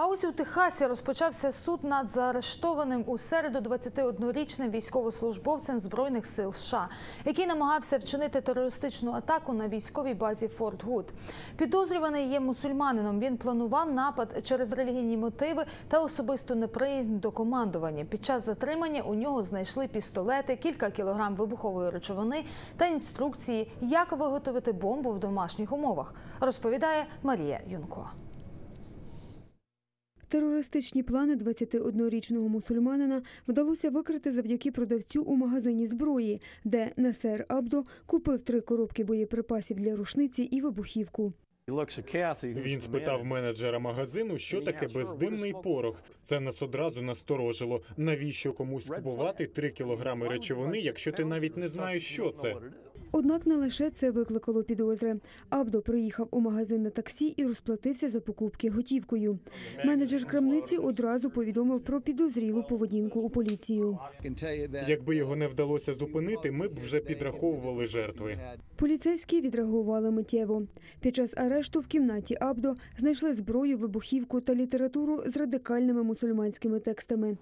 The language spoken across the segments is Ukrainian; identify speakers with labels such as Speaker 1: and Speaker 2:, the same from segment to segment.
Speaker 1: А ось у Техасі розпочався суд над заарештованим у середу 21-річним військовослужбовцем збройних сил США, який намагався вчинити терористичну атаку на військовій базі Форт Гуд. Підозрюваний є мусульманином. Він планував напад через релігійні мотиви та особисту неприязнь до командування. Під час затримання у нього знайшли пістолети, кілька кілограм вибухової речовини та інструкції, як виготовити бомбу в домашніх умовах, розповідає Марія Юнко.
Speaker 2: Терористичні плани 21-річного мусульманина вдалося викрити завдяки продавцю у магазині зброї, де Насер Абдо купив три коробки боєприпасів для рушниці і вибухівку.
Speaker 3: Він спитав менеджера магазину, що таке бездимний порох. Це нас одразу насторожило. Навіщо комусь купувати три кілограми речовини, якщо ти навіть не знаєш, що це?
Speaker 2: Однак не лише це викликало підозри. Абдо приїхав у магазин на таксі і розплатився за покупки готівкою. Менеджер крамниці одразу повідомив про підозрілу поведінку у поліцію.
Speaker 3: Якби його не вдалося зупинити, ми б вже підраховували жертви.
Speaker 2: Поліцейські відреагували миттєво. Під час арешту в кімнаті Абдо знайшли зброю, вибухівку та літературу з радикальними мусульманськими текстами.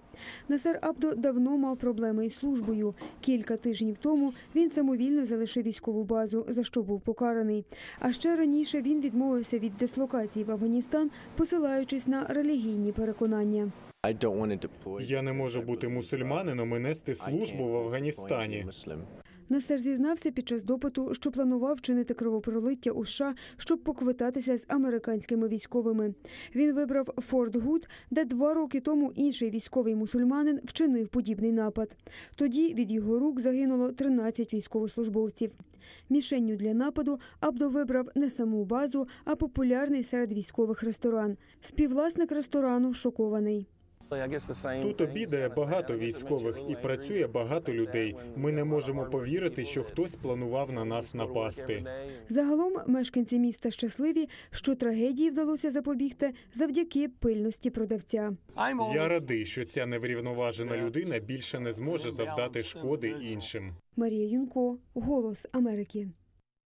Speaker 2: Насер Абдо давно мав проблеми із службою. Кілька тижнів тому він самовільно залишив військову базу, за що був покараний. А ще раніше він відмовився від дислокації в Афганістан, посилаючись на релігійні переконання.
Speaker 3: Я не можу бути мусульманином і нести службу в Афганістані.
Speaker 2: Насер зізнався під час допиту, що планував чинити кровопролиття у США, щоб поквитатися з американськими військовими. Він вибрав Форт Гуд, де два роки тому інший військовий мусульманин вчинив подібний напад. Тоді від його рук загинуло 13 військовослужбовців. Мішенню для нападу Абдо вибрав не саму базу, а популярний серед військових ресторан. Співвласник ресторану шокований.
Speaker 3: Тут обідає багато військових і працює багато людей. Ми не можемо повірити, що хтось планував на нас напасти.
Speaker 2: Загалом мешканці міста щасливі, що трагедії вдалося запобігти завдяки пильності продавця.
Speaker 3: Я радий, що ця неврівноважена людина більше не зможе завдати шкоди іншим.
Speaker 2: Марія Юнко, Голос Америки.